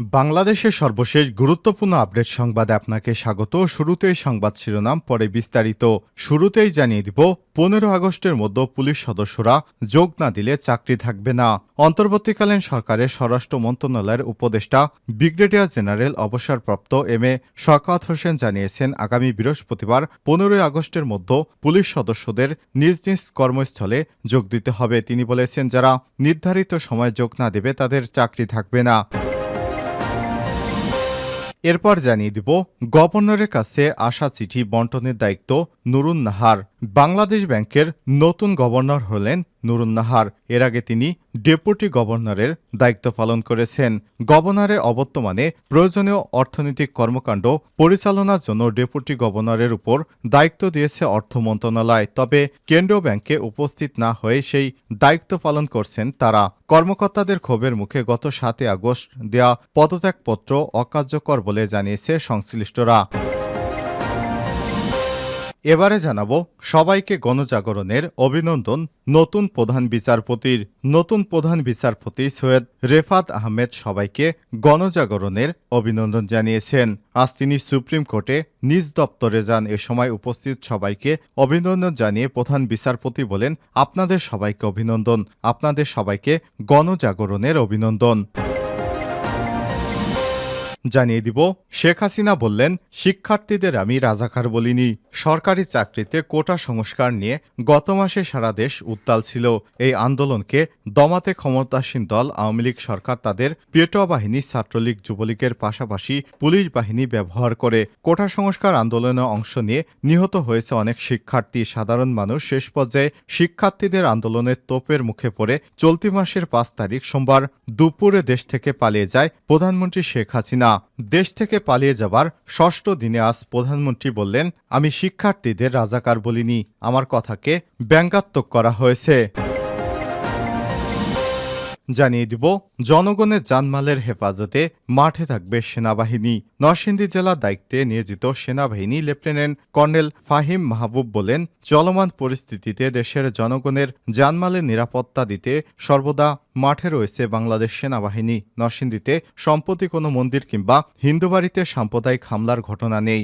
বাংলাদেশের সর্বশেষ গুরুত্বপূর্ণ আপডেট সংবাদে আপনাকে স্বাগত। শুরুতেই সংবাদ শিরোনাম, পরে বিস্তারিত। শুরুতেই জানিয়ে দিব, পনেরো আগস্টের মধ্যে পুলিশ সদস্যরা যোগ না দিলে চাকরি থাকবে না। অন্তর্বর্তীকালীন সরকারের স্বরাষ্ট্র মন্ত্রণালয়ের উপদেষ্টা, ব্রিগেডিয়ার জেনারেল অবসরপ্রাপ্ত এম এ শকাত হোসেন জানিয়েছেন, আগামী বৃহস্পতিবার পনেরোই আগস্টের মধ্যে পুলিশ সদস্যদের নিজ নিজ কর্মস্থলে যোগ দিতে হবে। তিনি বলেছেন, যারা নির্ধারিত সময় যোগ না দেবে তাদের চাকরি থাকবে না। এরপর জানিয়ে দিব, গভর্নরের কাছে আসা চিঠি বন্টনের দায়িত্ব নুরুন নাহার। বাংলাদেশ ব্যাংকের নতুন গভর্নর হলেন নুরুন নাহার। এর আগে তিনি ডেপুটি গভর্নরের দায়িত্ব পালন করেছেন। গভর্নরের অবর্তমানে প্রয়োজনীয় অর্থনৈতিক কর্মকাণ্ড পরিচালনার জন্য ডেপুটি গভর্নরের উপর দায়িত্ব দিয়েছে অর্থ মন্ত্রণালয়। তবে কেন্দ্রীয় ব্যাংকে উপস্থিত না হয়ে সেই দায়িত্ব পালন করছেন তারা। কর্মকর্তাদের ক্ষোভের মুখে গত সাতই আগস্ট দেয়া পদত্যাগপত্র অকার্যকর বলে জানিয়েছে সংশ্লিষ্টরা। এবারে জানাব সবাইকে গণজাগরণের অভিনন্দন নতুন প্রধান বিচারপতির নতুন প্রধান বিচারপতি সৈয়দ রেফাত আহমেদ সবাইকে গণজাগরণের অভিনন্দন জানিয়েছেন। আজ তিনি সুপ্রিম কোর্টে নিজ দপ্তরে যান। এ সময় উপস্থিত সবাইকে অভিনন্দন জানিয়ে প্রধান বিচারপতি বলেন, আপনাদের সবাইকে অভিনন্দন। আপনাদের সবাইকে গণজাগরণের অভিনন্দন। জানিয়ে দিব, শেখ হাসিনা বললেন, শিক্ষার্থীদের আমি রাজাকার বলিনি। সরকারি চাকরিতে কোটা সংস্কার নিয়ে গত মাসে সারা দেশ উত্তাল ছিল। এই আন্দোলনকে দমাতে ক্ষমতাসীন দল আওয়ামী লীগ সরকার তাদের পেটোয়া বাহিনী ছাত্রলীগ, যুবলীগের পাশাপাশি পুলিশ বাহিনী ব্যবহার করে কোটা সংস্কার আন্দোলনে অংশ নিয়ে নিহত হয়েছে অনেক শিক্ষার্থী। সাধারণ মানুষ শেষ পর্যায়ে শিক্ষার্থীদের আন্দোলনের তোপের মুখে পড়ে চলতি মাসের পাঁচ তারিখ সোমবার দুপুরে দেশ থেকে পালিয়ে যায় প্রধানমন্ত্রী শেখ হাসিনা। দেশ থেকে পালিয়ে যাবার ষষ্ঠ দিনে আজ প্রধানমন্ত্রী বললেন, আমি শিক্ষার্থীদের রাজাকার বলিনি, আমার কথাকে ব্যঙ্গাত্মক করা হয়েছে। জানিয়ে দিব, জনগণের জানমালের হেফাজতে মাঠে থাকবে সেনাবাহিনী। নরসিংদী জেলার দায়িত্বে নিয়োজিত সেনাবাহিনী লেফটেন্যান্ট কর্নেল ফাহিম মাহবুব বলেন, চলমান পরিস্থিতিতে দেশের জনগণের জানমালের নিরাপত্তা দিতে সর্বদা মাঠে রয়েছে বাংলাদেশ সেনাবাহিনী। নরসিংদীতে সম্প্রতি কোনো মন্দির কিংবা হিন্দু বাড়িতে সাম্প্রদায়িক হামলার ঘটনা নেই।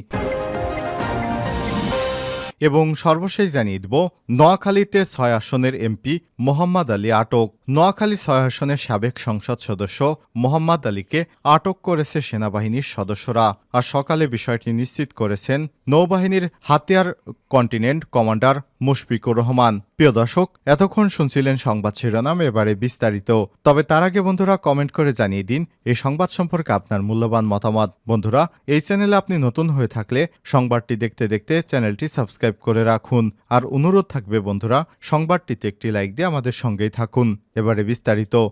এবং সর্বশেষ জানিয়ে দিব, নোয়াখালীতে ছয় আসনের এমপি মোহাম্মদ আলী আটক। নোয়াখালী ছয় আসনের সাবেক সংসদ সদস্য মোহাম্মদ আলীকে আটক করেছে সেনাবাহিনীর সদস্যরা। আর সকালে বিষয়টি নিশ্চিত করেছেন নৌবাহিনীর হাতিয়ার কন্টিনেন্ট কমান্ডার মুশফিকুর রহমান। প্রিয় দর্শক, এতক্ষণ শুনছিলেন সংবাদ শিরোনাম, এবারে বিস্তারিত। তবে তার আগে বন্ধুরা কমেন্ট করে জানিয়ে দিন, এই সংবাদ সম্পর্কে আপনার মূল্যবান মতামত। বন্ধুরা, এই চ্যানেলে আপনি নতুন হয়ে থাকলে সংবাদটি দেখতে দেখতে চ্যানেলটি সাবস্ক্রাইব করে রাখুন। আর অনুরোধ থাকবে বন্ধুরা, সংবাদটিতে একটি লাইক দিয়ে আমাদের সঙ্গেই থাকুন। এবারে বিস্তারিত।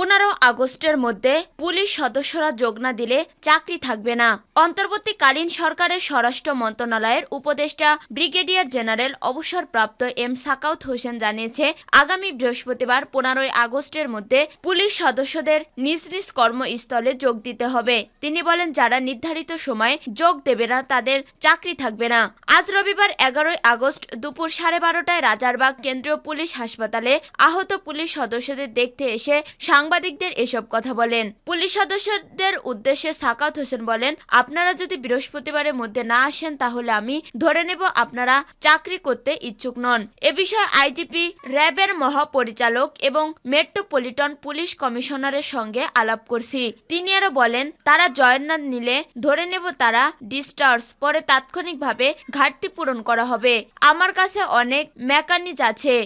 পনেরো আগস্টের মধ্যে পুলিশ সদস্যরা যোগ না দিলে চাকরি থাকবে না। অন্তর্বর্তীকালীন সরকারের স্বরাষ্ট্র মন্ত্রণালয়ের উপদেষ্টা ব্রিগেডিয়ার জেনারেল অবসরপ্রাপ্ত এম সাকাউত হোসেন জানিয়েছে, আগামী বৃহস্পতিবার পনেরোই আগস্টের মধ্যে পুলিশ সদস্যদের নিজ নিজ কর্মস্থলে যোগ দিতে হবে। তিনি বলেন, যারা নির্ধারিত সময়ে যোগ দেবে না, তাদের চাকরি থাকবে না। আজ রবিবার এগারোই আগস্ট দুপুর সাড়ে বারোটায় রাজারবাগ কেন্দ্রীয় পুলিশ হাসপাতালে আহত পুলিশ সদস্যদের দেখতে এসে সাংবাদিকদের এসব কথা বলেন। পুলিশ সদস্যদের উদ্দেশ্যে সাকাত হোসেন বলেন, আপনারা যদি বৃহস্পতিবারের মধ্যে না আসেন, তাহলে আমি ধরে নেব আপনারা চাকরি করতে ইচ্ছুক নন। এ বিষয়ে আইজিপি র্যাবের মহাপরিচালক এবং মেট্রোপলিটন পুলিশ কমিশনারের সঙ্গে আলাপ করছি। তিনি আরও বলেন, তারা জয়েন না নিলে ধরে নেব তারা ডিস্টার্স, পরে তাৎক্ষণিকভাবে ঘাটতি পূরণ করা হবে। আমার কাছে অনেক মেকানিজ আছে।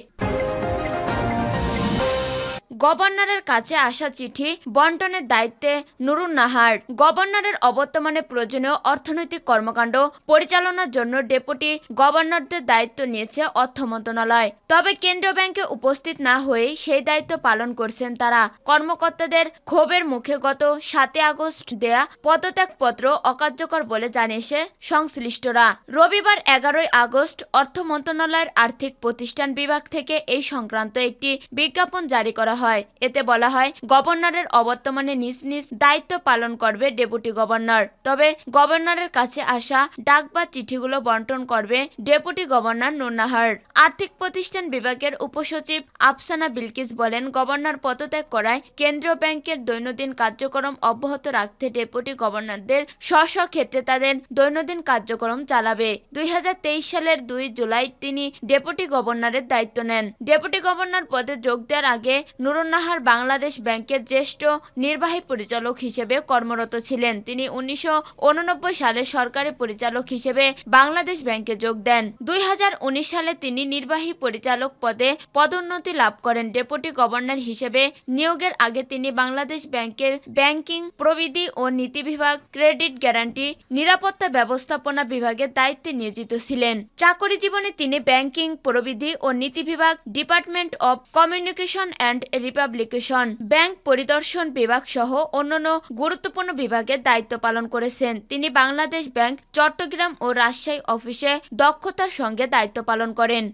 গভর্নরের কাছে আসা চিঠি বন্টনের দায়িত্বে নুরুন নাহার। গভর্নরের অবর্তমানে প্রয়োজনীয় অর্থনৈতিক কর্মকাণ্ড পরিচালনার জন্য ডেপুটি গভর্নরদের দায়িত্ব নিয়েছে অর্থ মন্ত্রণালয়। তবে কেন্দ্রীয় ব্যাংকে উপস্থিত না হয়েই সেই দায়িত্ব পালন করছেন তারা। কর্মকর্তাদের ক্ষোভের মুখে গত সাতই আগস্ট দেয়া পদত্যাগপত্র অকার্যকর বলে জানিয়েছে সংশ্লিষ্টরা। রবিবার এগারোই আগস্ট অর্থ মন্ত্রণালয়ের আর্থিক প্রতিষ্ঠান বিভাগ থেকে এই সংক্রান্ত একটি বিজ্ঞাপন জারি করা হয়। হয়। এতে বলা হয়, গভর্নরের অবর্তমানে নিজ নিজ দায়িত্ব পালন করবে ডেপুটি গভর্নর। তবে গভর্নরের কাছে আসা ডাক বা চিঠিগুলো বন্টন করবে ডেপুটি গভর্নর নুনাহার। আর্থিক প্রতিষ্ঠান বিভাগের উপসচিব আফসানা বিলকিস বলেন, গভর্নর পদত্যাগ করায় কেন্দ্রীয় ব্যাংকের দৈনন্দিন কার্যক্রম অব্যাহত রাখতে ডেপুটি গভর্নরদের স্ব স্ব ক্ষেত্রে তাদের দৈনন্দিন কার্যক্রম চালাবে। দুই হাজার তেইশ সালের দুই জুলাই তিনি ডেপুটি গভর্নরের দায়িত্ব নেন। ডেপুটি গভর্নর পদে যোগ দেওয়ার আগে নুরুন্নাহার বাংলাদেশ ব্যাংকের জ্যেষ্ঠ নির্বাহী পরিচালক হিসেবে কর্মরত ছিলেন। তিনি উনিশশো উননব্বই সালে সরকারি পরিচালক হিসেবে বাংলাদেশ ব্যাংকে যোগ দেন। দুই হাজার উনিশ সালে তিনি নির্বাহী পরিচালক পদে পদোন্নতি লাভ করেন। ডেপুটি গভর্নর হিসেবে নিয়োগের আগে তিনি বাংলাদেশ ব্যাংকের ব্যাংকিং প্রবিধি ও নীতি বিভাগ, ক্রেডিট গ্যারান্টি, নিরাপত্তা ব্যবস্থাপনা বিভাগের দায়িত্বে নিয়োজিত ছিলেন। চাকরি জীবনে তিনি ব্যাংকিং প্রবিধি ও নীতি বিভাগ, department of communication and republication, bank পরিদর্শন বিভাগ সহ অন্যান্য গুরুত্বপূর্ণ বিভাগে দায়িত্ব পালন করেছেন। তিনি বাংলাদেশ ব্যাংক চট্টগ্রাম ও রাজশাহী অফিসে দক্ষতার সঙ্গে দায়িত্ব পালন করেন।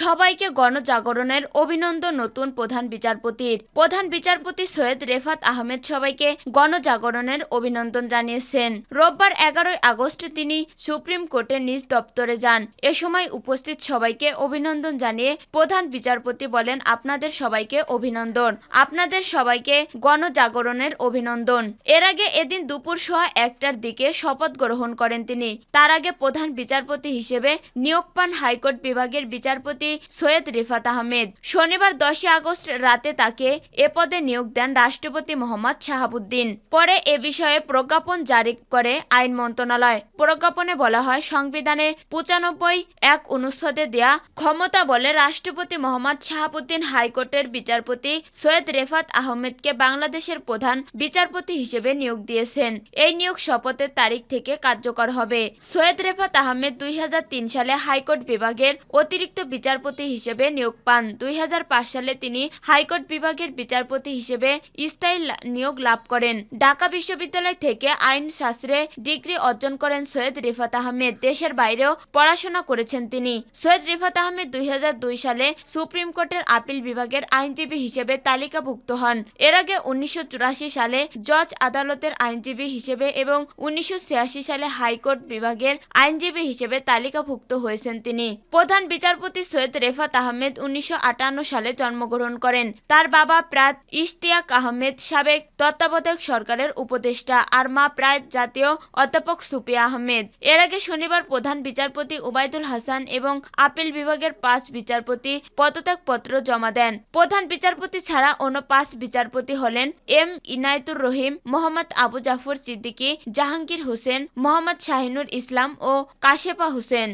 সবাইকে গণজাগরণের অভিনন্দন নতুন প্রধান বিচারপতির। প্রধান বিচারপতি সৈয়দ রেফাত আহমেদ সবাইকে গণজাগরণের অভিনন্দন জানিয়েছেন। রোববার এগারোই আগস্ট তিনি সুপ্রিম কোর্টের নিজ দপ্তরে যান। এ সময় উপস্থিত সবাইকে অভিনন্দন জানিয়ে প্রধান বিচারপতি বলেন, আপনাদের সবাইকে অভিনন্দন। আপনাদের সবাইকে গণজাগরণের অভিনন্দন। এর আগে এদিন দুপুর সোয়া একটার দিকে শপথ গ্রহণ করেন তিনি। তার আগে প্রধান বিচারপতি হিসেবে নিয়োগ পান হাইকোর্ট বিভাগের বিচারপতি সৈয়দ রিফাত আহমেদ। শনিবার দশই আগস্ট রাতে তাকে এ পদে নিয়োগ দেন রাষ্ট্রপতি মোহাম্মদ শাহাবুদ্দিন। পরে এ বিষয়ে প্রজ্ঞাপন জারি করে আইন মন্ত্রণালয়। প্রজ্ঞাপনে বলা হয়, সংবিধানের পঁচানব্বই এক অনুচ্ছেদে দেয়া ক্ষমতা বলে রাষ্ট্রপতি মোহাম্মদ শাহাবুদ্দিন হাইকোর্টের বিচারপতি সৈয়দ রেফাত আহমেদকে বাংলাদেশের প্রধান বিচারপতি হিসেবে নিয়োগ দিয়েছেন। এই নিয়োগ শপথের তারিখ থেকে কার্যকর হবে। সৈয়দ রেফাত আহমেদ দুই হাজার তিন সালে হাইকোর্ট বিভাগের অতিরিক্ত বিচারপতি হিসেবে নিয়োগ পান। দুই হাজার পাঁচ সালে তিনি হাইকোর্ট বিভাগের বিচারপতি হিসেবে স্থায়ী নিয়োগ লাভ করেন। ঢাকা বিশ্ববিদ্যালয় থেকে আইন শাস্ত্রে ডিগ্রি অর্জন করেন সৈয়দ রিফাত আহমেদ। দেশের বাইরেও পড়াশোনা করেছেন তিনি। সৈয়দ রিফাত আহমেদ দুই সালে সুপ্রিম কোর্টের আপিল বিভাগের আইনজীবী হিসেবে তালিকাভুক্ত হন। এর আগে উনিশশো চুরাশি সালে জজ আদালতের আইনজীবী হিসেবে এবং উনিশশো ছিয়াশি সালে হাইকোর্ট বিভাগের আইনজীবী হিসেবে তালিকাভুক্ত হয়েছেন তিনি। প্রধান বিচারপতি সৈয়দ রেফাত আহমেদ উনিশশো আটান্ন সালে জন্মগ্রহণ করেন। তার বাবা প্রাত ইশতিয়াক আহমেদ সাবেক তত্ত্বাবধায়ক সরকারের উপদেষ্টা, আর মা প্রায় জাতীয় অধ্যাপক সুপিয়া আহমেদ। এর আগে শনিবার প্রধান বিচারপতি উবাইদুল হাসান এবং আপিল বিভাগের পাঁচ বিচারপতি পদত্যাগপত্র জমা দেন। প্রধান বিচারপতি ছাড়া অন্য পাঁচ বিচারপতি হলেন এম ইনায়তুর রহিম, মোহাম্মদ আবু জাফর সিদ্দিকী, জাহাঙ্গীর হোসেন, মোহাম্মদ শাহিনুর ইসলাম ও কাশেপা হোসেন।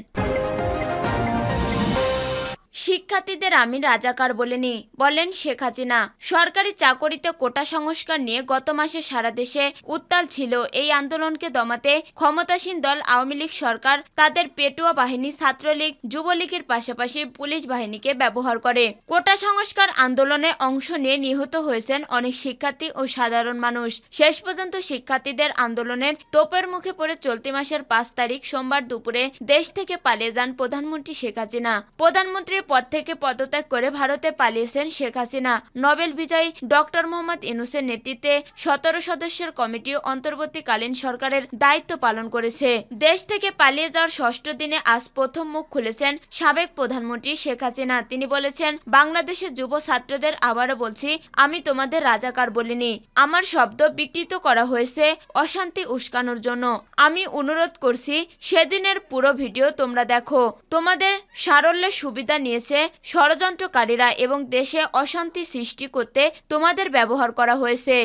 শিক্ষার্থীদের আমি রাজাকার বলিনি বলেন শেখ হাসিনা, সরকারি চাকরিতে কোটা সংস্কার নিয়ে গত মাসে সারা দেশে উত্তাল ছিল। এই আন্দোলনকে দমাতে ক্ষমতাসীন দল আওয়ামী লীগ সরকার তাদের পেটুয়া বাহিনী, ছাত্রলীগ, যুবলীগের পাশাপাশি পুলিশ বাহিনীকে ব্যবহার করে। কোটা সংস্কার আন্দোলনে অংশ নিয়ে নিহত হয়েছেন অনেক শিক্ষার্থী ও সাধারণ মানুষ। শেষ পর্যন্ত শিক্ষার্থীদের আন্দোলনের তোপের মুখে পড়ে চলতি মাসের পাঁচ তারিখ সোমবার দুপুরে দেশ থেকে পালিয়ে যান প্রধানমন্ত্রী শেখ হাসিনা। প্রধানমন্ত্রীর পদ থেকে পদত্যাগ করে ভারতে পালিয়েছেন শেখ হাসিনা। নোবেল বিজয়ী ডক্টর মোহাম্মদ ইনুসের নেতৃত্বে সতেরো সদস্যের কমিটি অন্তর্বর্তীকালীন সরকারের দায়িত্ব পালন করেছে। দেশ থেকে পালিয়ে যাওয়ার ষষ্ঠ দিনে আজ প্রথম মুখ খুলেছেন সাবেক প্রধানমন্ত্রী শেখ হাসিনা। তিনি বলেছেন, বাংলাদেশের যুব ছাত্রদের আবারও বলছি, আমি তোমাদের রাজাকার বলিনি। আমার শব্দ বিকৃত করা হয়েছে অশান্তি উস্কানোর জন্য। আমি অনুরোধ করছি, সেদিনের পুরো ভিডিও তোমরা দেখো। তোমাদের সারল্যের সুবিধা নিয়েছে ষড়যন্ত্রকারীরা এবং দেশে অশান্তি সৃষ্টি করতে তোমাদের ব্যবহার করা হয়েছে।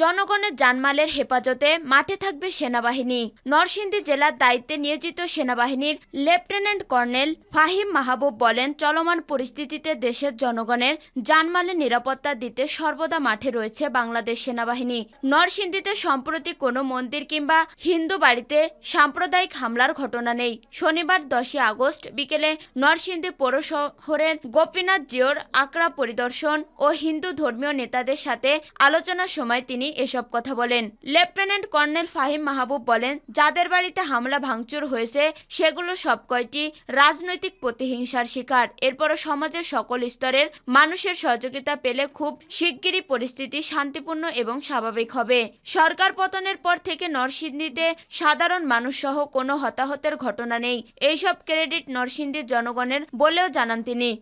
জনগণের জানমালের হেফাজতে মাঠে থাকবে সেনাবাহিনী। নরসিংদী জেলার দায়িত্বে নিয়োজিত সেনাবাহিনীর লেফটেন্যান্ট কর্নেল ফাহিম মাহবুব বলেন, চলমান পরিস্থিতিতে দেশের জনগণের জানমালের নিরাপত্তা দিতে সর্বদা মাঠে রয়েছে বাংলাদেশ সেনাবাহিনী। নরসিংদীতে সম্প্রতি কোনো মন্দির কিংবা হিন্দু বাড়িতে সাম্প্রদায়িক হামলার ঘটনা নেই। শনিবার দশই আগস্ট বিকেলে নরসিংদী পৌর শহরের গোপীনাথ জিওর আকড়া পরিদর্শন ও হিন্দু ধর্মীয় নেতাদের সাথে আলোচনার সময় তিনি এসব কথা বলেন। লেফটেন্যান্ট কর্নেল ফাহিম মাহবুব বলেন, যাদের বাড়িতে হামলা ভাঙচুর হয়েছে, সেগুলো সব কয়টি রাজনৈতিক প্রতিহিংসার শিকার। এরপরও সমাজের সকল স্তরের মানুষের সহযোগিতা পেলে খুব শিগগিরই পরিস্থিতি শান্তিপূর্ণ এবং স্বাভাবিক হবে। সরকার পতনের পর থেকে নরসিংদীতে সাধারণ মানুষ সহ কোনো হতাহতের ঘটনা নেই। এইসব ক্রেডিট নরসিংদীর জনগণের বলেও জানান তিনি।